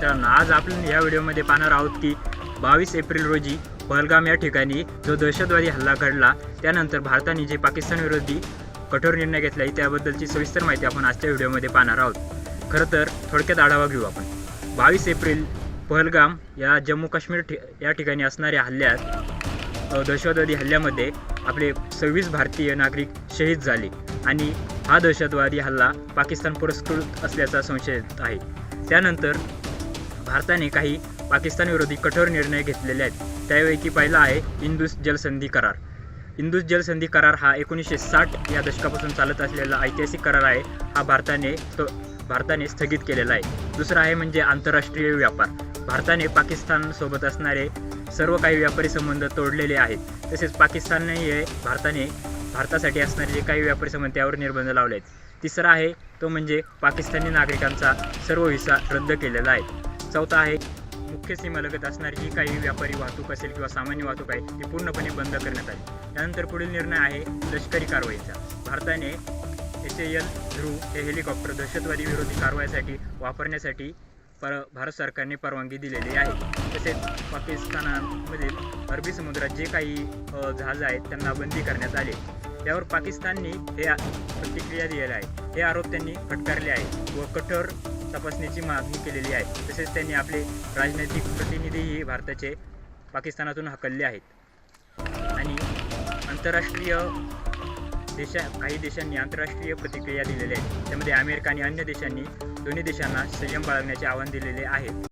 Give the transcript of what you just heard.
मित्रांनो आज आपण या व्हिडिओमध्ये पाहणार आहोत की बावीस एप्रिल रोजी पहलगाम या ठिकाणी जो दहशतवादी हल्ला घडला त्यानंतर भारताने जे पाकिस्तान विरोधी कठोर निर्णय घेतला आहे त्याबद्दलची सविस्तर माहिती आपण आजच्या व्हिडिओमध्ये पाहणार आहोत. खरं तर थोडक्यात आढावा घेऊ आपण. बावीस एप्रिल पहलगाम या जम्मू काश्मीर ठि या ठिकाणी असणाऱ्या हल्ल्यात दहशतवादी हल्ल्यामध्ये आपले सव्वीस भारतीय नागरिक शहीद झाले आणि हा दहशतवादी हल्ला पाकिस्तान पुरस्कृत असल्याचा संशय आहे. त्यानंतर भारताने काही पाकिस्तानविरोधी कठोर निर्णय घेतलेले आहेत. त्यापैकी पहिला आहे इंदूस जलसंधी करार. इंदूस जलसंधी करार हा एकोणीसशे साठ या दशकापासून चालत असलेला ऐतिहासिक करार आहे. हा भारताने स्त भारताने स्थगित केलेला आहे. दुसरा आहे म्हणजे आंतरराष्ट्रीय व्यापार. भारताने पाकिस्तानसोबत असणारे सर्व काही व्यापारी संबंध तोडलेले आहेत. तसेच पाकिस्तानने हे भारताने भारतासाठी असणारे जे काही व्यापारी संबंध त्यावर निर्बंध लावले आहेत. तिसरा आहे तो म्हणजे पाकिस्तानी नागरिकांचा सर्व व्हिसा रद्द केलेला आहे. चौथा आहे. मुख्य सीमालगत असणारी जी काही व्यापारी वाहतूक असेल किंवा सामान्य वाहतूक आहे ती पूर्णपणे बंद करण्यात आली. त्यानंतर पुढील निर्णय आहे लष्करी कारवाईचा. भारताने एस ए एल ध्रुव हे हेलिकॉप्टर दहशतवादी विरोधी कारवाईसाठी वापरण्यासाठी पर भारत सरकारने परवानगी दिलेली आहे. तसेच पाकिस्तानामधील अरबी समुद्रात जे काही जहाजं आहेत त्यांना बंदी करण्यात आली. त्यावर पाकिस्तानने हे प्रतिक्रिया दिलेल्या आहे. हे आरोप त्यांनी फटकारले आहेत. व कठोर तपासणीची मागणी केलेली आहे. तसेच त्यांनी आपले राजनैतिक प्रतिनिधीही भारताचे पाकिस्तानातून हकलले आहेत. आणि आंतरराष्ट्रीय देशा काही देशांनी आंतरराष्ट्रीय प्रतिक्रिया दिलेल्या आहेत. त्यामध्ये अमेरिका आणि अन्य देशांनी दोन्ही देशांना संयम बाळगण्याचे आवाहन दिलेले आहे.